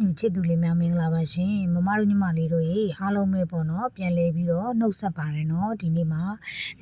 ညီချစ်သူလေးများမင်္ဂလာပါရှင်မမတို့ညီမလေးတို့ရေအားလုံးပဲပေါ့နော်ပြန်လဲပြီးတော့နှုတ်ဆက်ပါတယ်နော်ဒီနေ့မှာ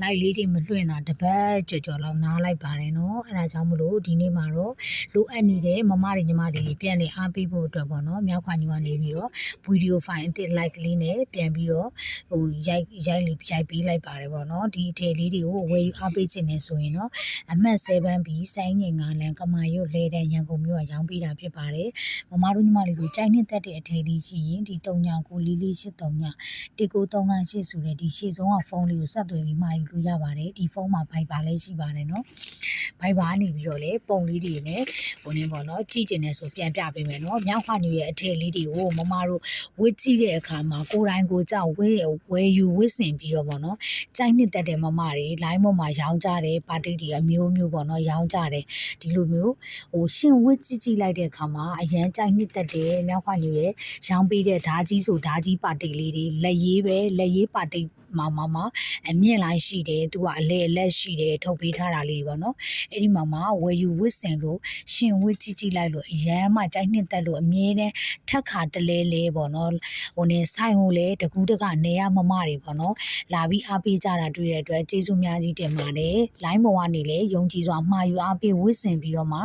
လိုက်လေးတွေမလွှင့်တာတပတ်ကြော်ကြော်လောက်နားလိုက်ပါတယ်နော်အဲဒါကြောင့်မလို့ဒီနေ့မှာတော့လိုအပ်နေတဲ့မမတွေညီမလေးတွေပြန်လဲအားပေးဖို့အတွက်ပေါ့နော်မြောက်ခွာညီမနေပြီးတော့ဗီဒီယိုဖိုင်အသစ် like လေးနဲ့ပြန်ပြီးတော့ဟိုရိုက်ရိုက်လေးရိုက်ပေးလိုက်ပါတယ်ပေါ့နော်ဒီအထည်လေးတွေကိုဝယ်ယူအားပေးခြင်းနဲ့ဆိုရင်တော့အမှတ်7 B စိုင်းငင်ကလန်ကမာရွတ်လဲတဲ့ရန်ကုန်မြို့ကရောင်းပေးတာဖြစ်ပါတယ်မမတို့ညီမလေးတို့ကြိုက်နှစ်သက်တဲ့အထည်လေးရှိရင်ဒီ3ညကိုလေးလေးရှစ်3ညတီကို3ကရှစ်ဆိုတဲ့ဒီရှေ့ဆုံးကဖုန်းလေးကိုဆက်သွယ်ပြီးမှာယူလို့ရပါတယ်ဒီဖုန်းမှာဖိုင်ပါလည်းရှိပါတယ်နော်ဖိုင်ပါနေပြီးတော့လေပုံလေးတွေနဲ့ဟိုနေပေါ့နော်ကြည့်ကျင်နေဆိုပြန်ပြပေးမယ်နော်မြောက်ခွညရဲ့အထည်လေးတွေကိုမမတို့ဝစ်ကြည့်တဲ့အခါမှာကိုယ်တိုင်ကိုကြောက်ဝဲဝဲယူဝစ်စင်ပြီးတော့ပေါ့နော်ကြိုက်နှစ်သက်တဲ့မမတွေ line ပေါ်မှာရောင်းကြတယ်ပါတီတွေအမျိုးမျိုးပေါ့နော်ရောင်းကြတယ်ဒီလိုမျိုးဟိုရှင်ဝစ်ကြည့်ကြည့်လိုက်တဲ့အခါမှာအရန်ကြိုက်နှစ်သက်တယ်မြောက်ခွညရဲ့ရောင်းပေးတဲ့ဓာကြီးဆိုဓာကြီးပါတီလေးတွေလက်ရေးပဲလက်ရေးပါတီ မမမအမြင့်လိုက်ရှိတယ်သူကအလဲအလက်ရှိတယ်ထုတ်ပေးထားတာလေးပေါ့နော်အဲ့ဒီမှာမှာဝယ်ယူဝစ်စင်လို့ရှင်ဝစ်ကြည့်ကြည့်လိုက်လို့အရန်မှကြိုက်နှစ်သက်လို့အမြဲတမ်းထက်ခါတလဲလဲပေါ့နော်ဟိုနေဆိုင်ကိုလေတကူးတကနေရမမတွေပေါ့နော်လာပြီးအားပေးကြတာတွေ့တဲ့အတွက်ကျေးဇူးများကြီးတင်ပါတယ်လိုင်းပေါ်ကနေလေယုံကြည်စွာမှာယူအားပေးဝစ်စင်ပြီးတော့မှ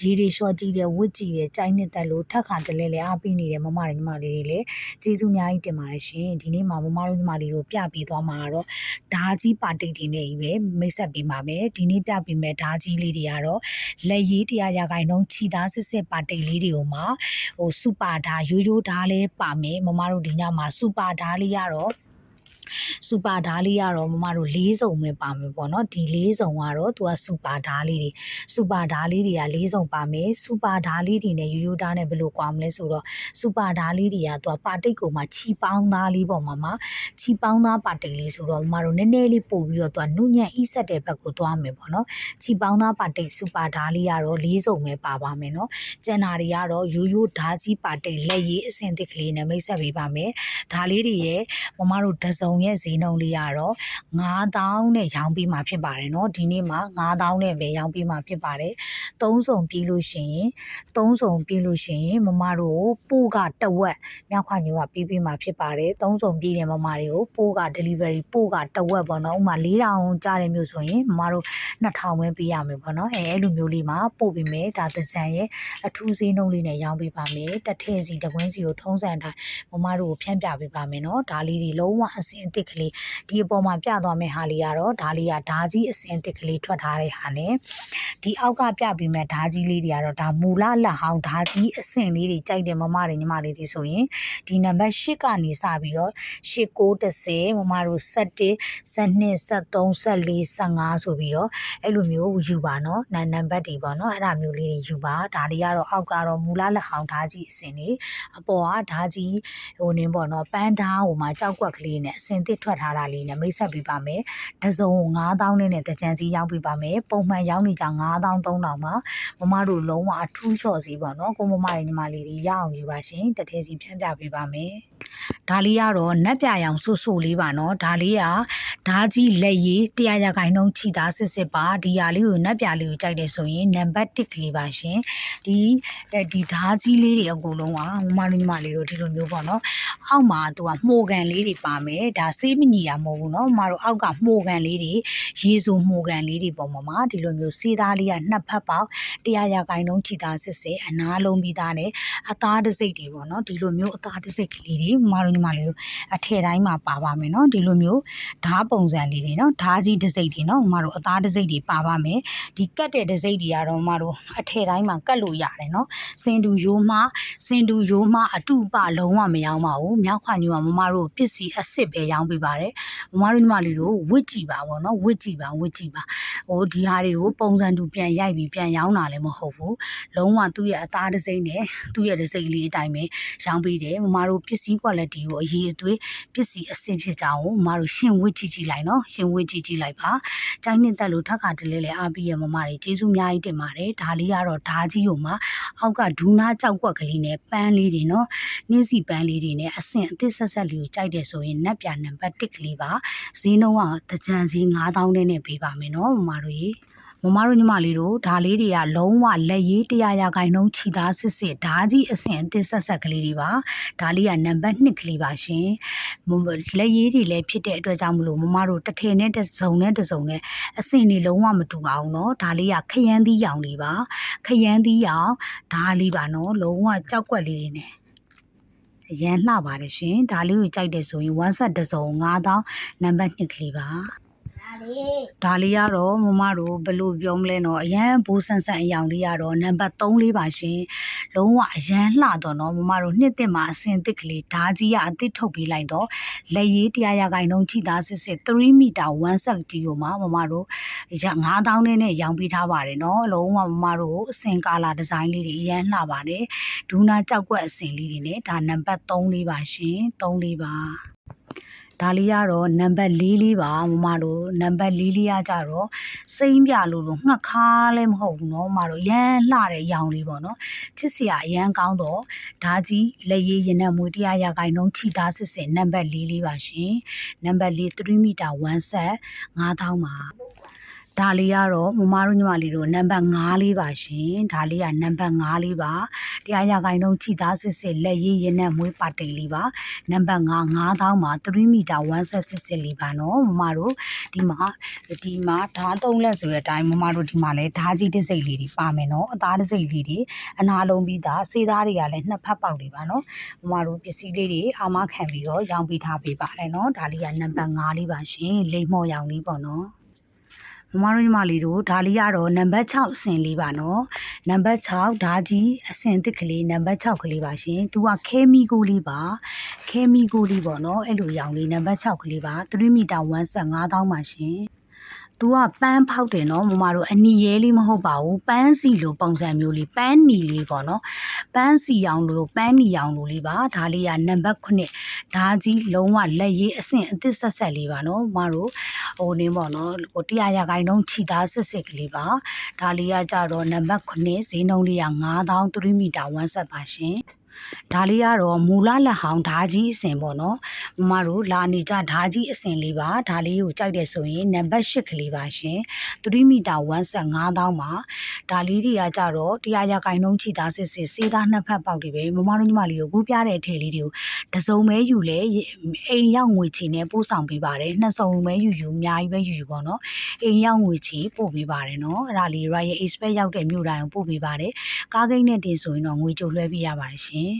ရေတွေလျှော့ကြည့်တယ်ဝစ်ကြည့်တယ်ကြိုက်နှစ်သက်လို့ထက်ခါတလဲလဲအားပေးနေတဲ့မမတွေညီမလေးတွေလေကျေးဇူးများကြီးတင်ပါတယ်ရှင်ဒီနေ့မှာမမတို့ညီမလေးတို့ပြပေးသွားမှာကတော့ဓာကြီးပါတိတ်တွေနဲ့ကြီးပဲမိတ်ဆက်ပေးပါမယ်ဒီနေ့ပြပေးမယ်ဓာကြီးလေးတွေကတော့လက်ရေးတရားရာခိုင်နှုန်းခြိသားစစ်စစ်ပါတိတ်လေးတွေကိုမှဟိုစူပါဓာရိုးရိုးဓာလေးပါမယ်မမတို့ဒီညမှာစူပါဓာလေးရတော့ စူပါဓာလေးကတော့မမတို့၄စုံပဲပါမယ်ပေါ့နော်ဒီ၄စုံကတော့သူကစူပါဓာလေးတွေစူပါဓာလေးတွေက၄စုံပါမယ်စူပါဓာလေးတွေနဲ့ရိုးရိုးဓာနဲ့ဘယ်လိုကွာမလဲဆိုတော့စူပါဓာလေးတွေကသူကပါတိတ်ကိုမှခြိပေါင်းသားလေးပေါ့မမခြိပေါင်းသားပါတိတ်လေးဆိုတော့မမတို့နည်းနည်းလေးပို့ပြီးတော့သူကနုညံ့ဣဆက်တဲ့ဘက်ကိုသွားမယ်ပေါ့နော်ခြိပေါင်းသားပါတိတ်စူပါဓာလေးကတော့၄စုံပဲပါပါမယ်နော်ကျန်တာတွေကတော့ရိုးရိုးဓာကြီးပါတိတ်လက်ရည်အစင်သစ်ကလေးနဲ့မိတ်ဆက်ပေးပါမယ်ဓာလေးတွေရဲ့မမတို့ဒဇုံရဲ့ဈေးနှုန်းလေးကတော့9000နဲ့ရောင်းပေးမှာဖြစ်ပါတယ်เนาะဒီနေ့မှာ9000နဲ့ပဲရောင်းပေးမှာဖြစ်ပါတယ်သုံးစုံပြီးလို့ရှိရင်သုံးစုံပြီးလို့ရှိရင်မမတို့ပို့ကတဝက်မြောက်ခွညိုကပြီးပြီးမှာဖြစ်ပါတယ်သုံးစုံပြီးတဲ့မမတွေကိုပို့က delivery ပို့ကတဝက်ပေါ့နော်ဥမာ4000ကြားတဲ့မျိုးဆိုရင်မမတို့2000ပဲပေးရမယ်ပေါ့နော်အဲအဲ့လိုမျိုးလေးမှာပို့ပြီးမယ်ဒါသကြံရဲ့အထူးဈေးနှုန်းလေးနဲ့ရောင်းပေးပါမယ်တစ်ထည့်စီတစ်ကွင်းစီကိုထုံးစံတိုင်းမမတို့ကိုဖြန့်ပြပေးပါမယ်နော်ဒါလေးတွေလုံးဝအစင် အစ်စ်ကလေးဒီအပေါ်မှာပြသွားမယ့်ဟာလေးကတော့ဒါလေးကဓာကြီးအစင်အစ်စ်ကလေးထွက်ထားတဲ့ဟာနဲ့ဒီအောက်ကပြပေးမယ့်ဓာကြီးလေးတွေကတော့ဒါမူလလက်ဟောင်းဓာကြီးအစင်လေးတွေကြိုက်တယ်မမတွေညီမလေးတွေဆိုရင်ဒီနံပါတ်8ကနေစပြီးတော့8 9 10မမတို့7 12 73 14 15ဆိုပြီးတော့အဲ့လိုမျိုးယူပါနော်နံနံပါတ်တွေပေါ့နော်အဲ့ဒါမျိုးလေးတွေယူပါဒါတွေကတော့အောက်ကတော့မူလလက်ဟောင်းဓာကြီးအစင်လေးအပေါ်ကဓာကြီးဟိုနင်းပေါ့နော်ပန်းဓာဟိုမှာကြောက်ကွက်ကလေးနဲ့အစင်သစ်ထွက်ထားတာလေးနဲ့မိတ်ဆက်ပေးပါမယ်။တစုံ9000နဲ့နဲ့တကြံစီရောက်ပေးပါမယ်။ပုံမှန်ရောက်နေကြ9000 3000မှာမမတို့လုံးဝအထူးလျှော့စီပေါ့နော်။ကိုမမရဲ့ညီမလေးတွေရအောင်ယူပါရှင်။တထဲစီဖြန့်ပြပေးပါမယ်။ဒါလေးကတော့နက်ပြရောင်ဆူဆူလေးပါနော်။ဒါလေးကဓာကြီးလက်ရည်တရားရခိုင်နှုန်းခြိသားစစ်စစ်ပါဒီဟာလေးကိုနက်ပြလေးကိုကြိုက်တယ်ဆိုရင်နံပါတ်1ကလေးပါရှင်။ဒီဒီဓာကြီးလေးတွေအကုန်လုံးကမမတို့ညီမလေးတို့ဒီလိုမျိုးပေါ့နော်။အောက်မှာသူကမှုန်ကန်လေးတွေပါမယ်။ဒါဆေးမညီတာမဟုတ်ဘူးเนาะမတို့အောက်ကမှုန်ကန်လေးတွေရေစုံမှုန်ကန်လေးတွေပေါ့မမဒီလိုမျိုးစေးသားလေးကနှစ်ဖက်ပေါက်တရားရကိုင်းလုံးချီသားစစ်စစ်အနာလုံးပြီးသားနဲ့အသားတစိတ်တွေပေါ့เนาะဒီလိုမျိုးအသားတစိတ်ကလေးတွေမတို့ညီမလေးတို့အထည်တိုင်းမှာပါပါမယ်เนาะဒီလိုမျိုးဓားပုံစံလေးတွေเนาะဓားကြီးတစိတ်တွေเนาะမတို့အသားတစိတ်တွေပါပါမယ်ဒီကတ်တဲ့တစိတ်တွေကတော့မတို့အထည်တိုင်းမှာကတ်လို့ရတယ်เนาะစင်တူရိုးမှစင်တူရိုးမှအတုပလုံးဝမရောင်းပါဘူးမြောက်ခွညူကမမတို့ပစ္စည်းအစ်စ်ပဲ ရောင်းပေးပါတယ်မမတို့ညီမလေးတို့ဝစ်ကြည့်ပါဗောနော်ဝစ်ကြည့်ပါဝစ်ကြည့်ပါ ဟိုဒီဟာတွေကိုပုံစံတူပြန်ရိုက်ပြီးပြန်ရောင်းတာလည်းမဟုတ်ဘူးလုံးဝသူ့ရဲ့အသားတစ်စိမ့်နဲ့သူ့ရဲ့တစ်စိမ့်လေးအတိုင်းပဲရောင်းပေးတယ်မမတို့ပစ္စည်း quality ကိုအရေးအသွေးပစ္စည်းအဆင့်ဖြစ်ကြအောင်မမတို့ရှင်းဝစ်ကြည့်ကြည့်လိုက်နော်ရှင်းဝစ်ကြည့်ကြည့်လိုက်ပါတိုင်းနှစ်သက်လို့ထက်ခါတလဲလဲအားပြီးရမမတွေကျေးဇူးအများကြီးတင်ပါတယ်ဒါလေးကတော့ဓာကြီးကိုမှအောက်ကဒူးနာကြောက်ကွက်ကလေးနဲ့ပန်းလေးတွေနော်နှင်းစီပန်းလေးတွေနဲ့အဆင့်အသစ်ဆက်ဆက်လေးကိုကြိုက်တယ်ဆိုရင်နက်ပြနံပါတ်1ကလေးပါဈေးနှုန်းကတကြံဈေး9000နဲ့နဲ့ပေးပါမယ်နော်မတို့ရေ မမတို့ညီမလေးတို့ဒါလေးတွေကလုံးဝလက်ရေး100ရာခိုင်နှုန်းခြိသားစစ်စစ်ဓာကြီးအဆင့်အသစ်ဆက်ဆက်ကလေးတွေပါဒါလေးကနံပါတ်2ကလေးပါရှင်မမလက်ရေးတွေလည်းဖြစ်တဲ့အတွက်ကြောင့်မလို့မမတို့တစ်ထည်နဲ့တစ်စုံနဲ့တစ်စုံနဲ့အဆင့်တွေလုံးဝမတူပါဘူးเนาะဒါလေးကခရမ်းသီးရောင်လေးပါခရမ်းသီးရောင်ဒါလေးပါเนาะလုံးဝကြောက်ကွက်လေးတွေနဲ့အရန်လှပါတယ်ရှင်ဒါလေးကိုကြိုက်တယ်ဆိုရင်1ဆက်တစ်စုံ9000နံပါတ်2ကလေးပါ ဒါလေးဒါလေးကတော့မမတို့ဘယ်လိုပြောမလဲတော့အရန်ဘိုးဆန်ဆန်အယောင်လေးကတော့နံပါတ်3လေးပါရှင်လုံးဝအရန်လှတော့နော်မမတို့နှစ်သက်မှာအစင်တစ်ကလေးဓာကြီးကအသစ်ထုတ်ပေးလိုက်တော့လက်ရေးတရားရခိုင်နှုန်းချိသားစစ်စစ်3မီတာ1ဆက်တီကိုမှမမတို့ရ9000နဲ့နဲ့ရောင်းပေးထားပါတယ်နော်လုံးဝမမတို့အစင်ကာလာဒီဇိုင်းလေးတွေအရန်လှပါတယ်ဒူနာကြောက်ကွက်အစင်လေးတွေနဲ့ဒါနံပါတ်3လေးပါရှင်3လေးပါ ဒါလေးကတော့နံပါတ်၄လေးပါမမတို့နံပါတ်၄လေးကကြတော့စိမ့်ပြလို့လို့ငှက်ခါလည်းမဟုတ်ဘူးเนาะမမတို့ရမ်းလှတဲ့ရောင်လေးပေါ့နော်ချစ်စရာအရန်ကောင်းတော့ဒါကြီးလက်ရည်ရင်နဲ့မွေးတရားရခိုင်နှုန်းခြိသားစစ်စစ်နံပါတ်၄လေးပါရှင်နံပါတ်၄3မီတာ1ဆက်9000ပါ ဒါလေးကတော့မမတို့ညီမလေးတို့နံပါတ်5လေးပါရှင်ဒါလေးကနံပါတ်5လေးပါတရားရခိုင်နှုန်းခြိသားစစ်စစ်လက်ရည်ရင်နဲ့မွေးပါတိတ်လေးပါနံပါတ်5 9000မှာ3မီတာ1ဆက်စစ်စစ်လေးပါနော်မမတို့ဒီမှာဒီမှာဓာတ်သုံးလက်ဆိုတဲ့အတိုင်းမမတို့ဒီမှာလဲဓာကြီးတစ်စိတ်လေးတွေပါမယ်နော်အသားတစ်စိတ်လေးတွေအနာလုံးပြီးသားစေးသားတွေကလည်းနှစ်ဖက်ပေါက်တွေပါနော်မမတို့ပစ္စည်းလေးတွေအာမခံပြီးတော့ရောင်းပေးထားပေးပါတယ်နော်ဒါလေးကနံပါတ်5လေးပါရှင်လိမ့်မော့ရောင်လေးပေါ့နော် မမတို့ညီမလေးတို့ဒါလေးကတော့နံပါတ်6အဆင့်လေးပါနော်နံပါတ်6ဓာကြီးအဆင့်တစ်ကလေးနံပါတ်6ကလေးပါရှင်သူကခဲမီကိုလေးပါခဲမီကိုလေးပေါ့နော်အဲ့လိုရောင်လေးနံပါတ်6ကလေးပါ3မီတာ1ဆက်9000ပါရှင် သူကပန်းဖောက်တယ်နော်မမတို့အနီရဲလေးမဟုတ်ပါဘူးပန်းစီလိုပုံစံမျိုးလေးပန်းနီလေးပေါ့နော်ပန်းစီရောင်လိုပန်းနီရောင်လိုလေးပါဒါလေးကနံပါတ်9ဒါကြီးလုံးဝလက်ရေးအဆင့်အသစ်ဆက်ဆက်လေးပါနော်မမတို့ဟိုနေပေါ့နော်ဟိုတရားရခိုင်နှုန်းခြိသားစစ်စစ်ကလေးပါဒါလေးကကြတော့နံပါတ်9ဈေးနှုန်းလေးက9000 3မီတာ1ဆက်ပါရှင် ဒါလေးကတော့မူလလက်ဟောင်းဓာကြီးအစင်ပေါ့နော်မမတို့လာနေကြဓာကြီးအစင်လေးပါဒါလေးကိုကြိုက်တယ်ဆိုရင်နံပါတ်8ကလေးပါရှင်3မီတာ1ဆက်9000ပါဒါလေးတွေကကြတော့တရားရခိုင်နှုန်းချီသားစစ်စစ်စေးသားနှစ်ဖက်ပေါက်တွေပဲမမတို့ညီမလေးကိုကူးပြတဲ့အထည်လေးတွေကိုတစုံမဲယူလဲအိမ်ရောက်ငွေချီနဲ့ပို့ဆောင်ပေးပါတယ်နှစ်စုံမဲယူယူအများကြီးပဲယူယူပေါ့နော်အိမ်ရောက်ငွေချီပို့ပေးပါတယ်နော်အဲ့ဒါလေး Royal Express ရောက်တဲ့မြို့တိုင်းကိုပို့ပေးပါတယ်ကားဂိတ်နဲ့တင်ဆိုရင်တော့ငွေကြိုလွှဲပေးရပါတယ်ရှင်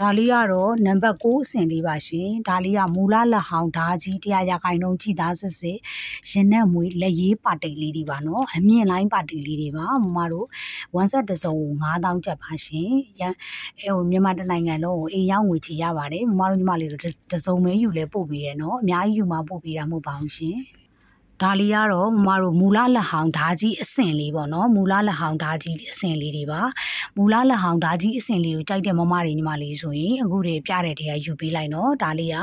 ဒါလေးကတော့နံပါတ်6အဆင့်လေးပါရှင်ဒါလေးကမူလလက်ဟောင်းဓာကြီးတရားရခိုင်နှုန်းကြည်သားစစ်စစ်ရင်နဲ့မွေးလက်ရေးပါတိတ်လေးတွေပါနော်အမြင့်လိုင်းပါတိတ်လေးတွေပါမမတို့1ဆက်တစ်စုံကို9000ကျပ်ပါရှင်ရန်အဲဟိုမြန်မာတိုင်းနိုင်ငံလုံးကိုအိမ်ရောက်ငွေချေရပါတယ်မမတို့ညီမလေးတို့တစ်စုံမဲယူလဲပို့ပေးတယ်နော်အများကြီးယူမှပို့ပေးတာမဟုတ်ပါဘူးရှင် ဒါလေးကတော့မမတို့မူလလက်ဟောင်းဓာကြီးအဆင့်လေးပေါ့နော်မူလလက်ဟောင်းဓာကြီးအဆင့်လေးတွေပါမူလလက်ဟောင်းဓာကြီးအဆင့်လေးကိုကြိုက်တဲ့မမတွေညီမလေးဆိုရင်အခုတွေပြတဲ့တရားယူပေးလိုက်နော်ဒါလေးက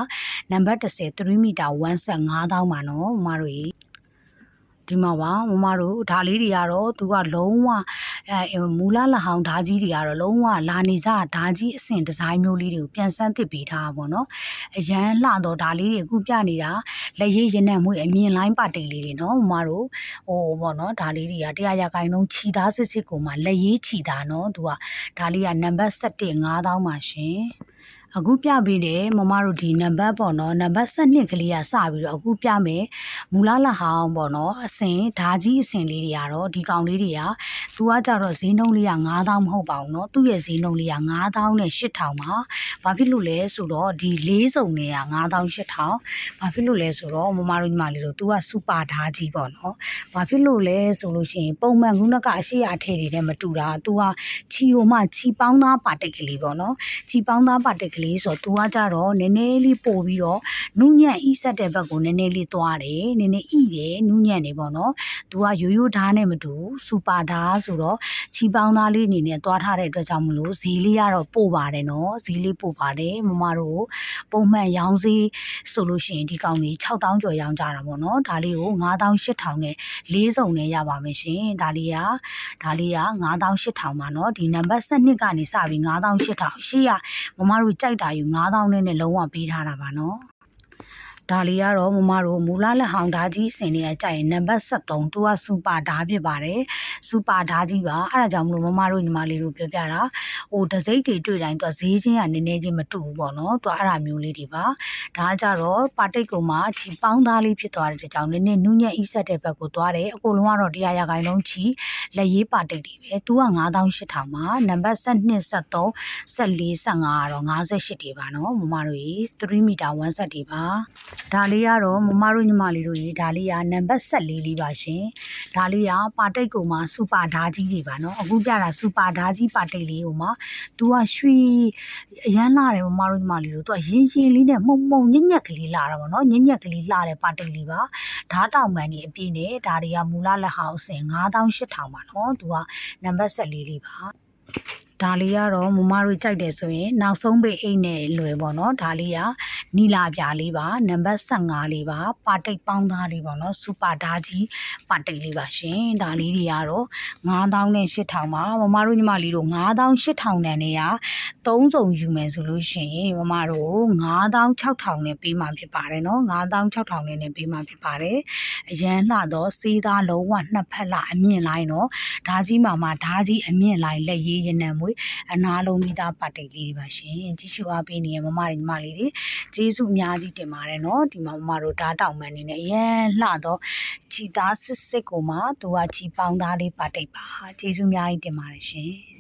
နံပါတ်30 3မီတာ1ဆက်9000ပါနော်မမတို့ရေ ဒီမှာပါမမတို့ဒါလေးတွေကတော့သူကလုံးဝအဲမူလလက်ဟောင်းဓာကြီးတွေကတော့လုံးဝလာနေကြဓာကြီးအဆင့်ဒီဇိုင်းမျိုးလေးတွေကိုပြန်ဆန်းသစ်ပေးထားတာပေါ့နော်အရန်လှတော့ဒါလေးတွေအခုပြနေတာလက်ရည်ရင်နဲ့မွေးအမြင်လိုင်းပါတိတ်လေးတွေနော်မမတို့ဟိုပေါ့နော်ဒါလေးတွေကတရားရကိုင်လုံးခြီသားစစ်စစ်ကိုမှလက်ရည်ခြီသားနော်သူကဒါလေးကနံပါတ်7 9000ပါရှင် အခုပြပေးတယ်မမတို့ဒီနံပါတ်ပေါ့နော်နံပါတ်7ကလေးကစပြီးတော့အခုပြမယ်မူလလဟောင်းပေါ့နော်အစင်ဓာကြီးအစင်လေးတွေကတော့ဒီကောင်လေးတွေကသူကကြတော့ဈေးနှုန်းလေးက9000မဟုတ်ပါဘူးနော်သူ့ရဲ့ဈေးနှုန်းလေးက9000နဲ့8000ပါဘာဖြစ်လို့လဲဆိုတော့ဒီလေးစုံတွေက9000 8000ဘာဖြစ်လို့လဲဆိုတော့မမတို့ညီမလေးတို့သူကစူပါဓာကြီးပေါ့နော်ဘာဖြစ်လို့လဲဆိုလို့ရှိရင်ပုံမှန်ခုနကအရှိအထဲတွေနဲ့မတူတာသူကချီဟိုမှချီပေါင်းသားပါတိတ်ကလေးပေါ့နော်ချီပေါင်းသားပါတိတ်ကလေးဆိုတော့ तू ကကြတော့နည်းနည်းလေးပို့ပြီးတော့နုညံ့ဤဆက်တဲ့ဘက်ကိုနည်းနည်းလေးသွားတယ်။နည်းနည်းဤတယ်နုညံ့နေပေါ့နော်။ तू ကရိုးရိုးဓာတ်နဲ့မတူစူပါဓာတ်ဆိုတော့ချီပေါင်းသားလေးအနေနဲ့သွားထားတဲ့အတွက်ကြောင့်မလို့ဈေးလေးကတော့ပို့ပါတယ်နော်။ဈေးလေးပို့ပါတယ်မမတို့ပုံမှန်ရောင်းဈေးဆိုလို့ရှိရင်ဒီကောင်ကြီး6000ကျော်ရောင်းကြတာပေါ့နော်ဒါလေးကို9000 8000နဲ့လေးစုံနဲ့ရပါမယ်ရှင်ဒါလေးကဒါလေးက9000 8000ပါနော်ဒီနံပါတ်7ကနေစပြီး9000 8000ရှေ့ကမမတို့ကြိုက်တာယူ9000နဲ့နဲ့လုံးဝပေးထားတာပါနော် ဒါလေးကတော့မမတို့မူလလက်ဟောင်းဓာကြီးစင်နေရကြရင်နံပါတ်73သူကစူပါဓာဖြစ်ပါတယ်စူပါဓာကြီးပါအဲ့ဒါကြောင့်မလို့မမတို့ညီမလေးတို့ပြောပြတာဟိုတစိမ့်တွေတွေ့တိုင်းသူကဈေးချင်းကနည်းနည်းချင်းမတူဘူးပေါ့နော်သူကအဲ့ဒါမျိုးလေးတွေပါဒါကကြတော့ပါတိတ်ကုံမှာချီပေါင်းသားလေးဖြစ်သွားတဲ့ကြောင့်နည်းနည်းနူးညံ့ဤဆက်တဲ့ဘက်ကိုသွားတယ်အကုန်လုံးကတော့တရားရခိုင်လုံးချီလက်ရေးပါတိတ်တွေပဲသူက9800မှာနံပါတ်72 73 14 15ကတော့58တွေပါနော်မမတို့ရေ3မီတာ1ဆက်တွေပါဒါလေးကတော့မမတို့ညီမလေးတို့ရေဒါလေးကနံပါတ်14လေးပါရှင်ဒါလေးကပါတိတ်ကုံမှာစူပါဓာကြီးတွေပါနော်အခုပြတာစူပါဓာကြီးပါတိတ်လေးကိုမှ तू ကရွှေအရန်လာတယ်မမတို့ညီမလေးတို့ तू ကရင်းရင်းလေးနဲ့မှုံမှုံညက်ညက်ကလေးလာတာပေါ့နော်ညက်ညက်ကလေးလာတဲ့ပါတိတ်လေးပါဓာတ်တောင်ပန်ကြီးအပြည့်နဲ့ဒါတွေကမူလလက်ဟောင်းစင်9800ပါနော် तू ကနံပါတ်14လေးပါ ဒါလေးကတော့မမတို့ကြိုက်တယ်ဆိုရင် နောက်ဆုံးပိတ်အိတ်နဲ့လွယ်ပေါ့နော်ဒါလေးကနီလာပြာလေးပါနံပါတ်15လေးပါပါတိတ်ပေါင်းသားလေးပေါ့နော်စူပါဓာကြီးပါတိတ်လေးပါရှင်ဒါလေးတွေကတော့9000နဲ့8000ပါမမတို့ညီမလေးတို့9000 8000တန်နဲ့က3စုံယူမယ်ဆိုလို့ရှိရင်မမတို့9000 6000နဲ့ပေးမှဖြစ်ပါတယ်နော်9000 6000နဲ့နဲ့ပေးမှဖြစ်ပါတယ်အရန်လှတော့စေးသားလုံးဝနှစ်ဖက်လှအမြင့်လိုက်နော်ဓာကြီးမှာမှဓာကြီးအမြင့်လိုက်လက်ရေးရနံမွေးအနာလုံးမိသားပတ်တိတ်လေးတွေပါရှင်ကြည့်ရှုအားပေးနေရမမတွေညီမလေးတွေကျေးဇူးအများကြီးတင်ပါတယ်နော်ဒီမှာမမတို့ဓာတ်တောင်မှန်နေနဲ့အရန်လှတော့ခြီသားစစ်စစ်ကိုမှသူကခြီပေါင်းသားလေးပတ်တိတ်ပါကျေးဇူးအများကြီးတင်ပါတယ်ရှင်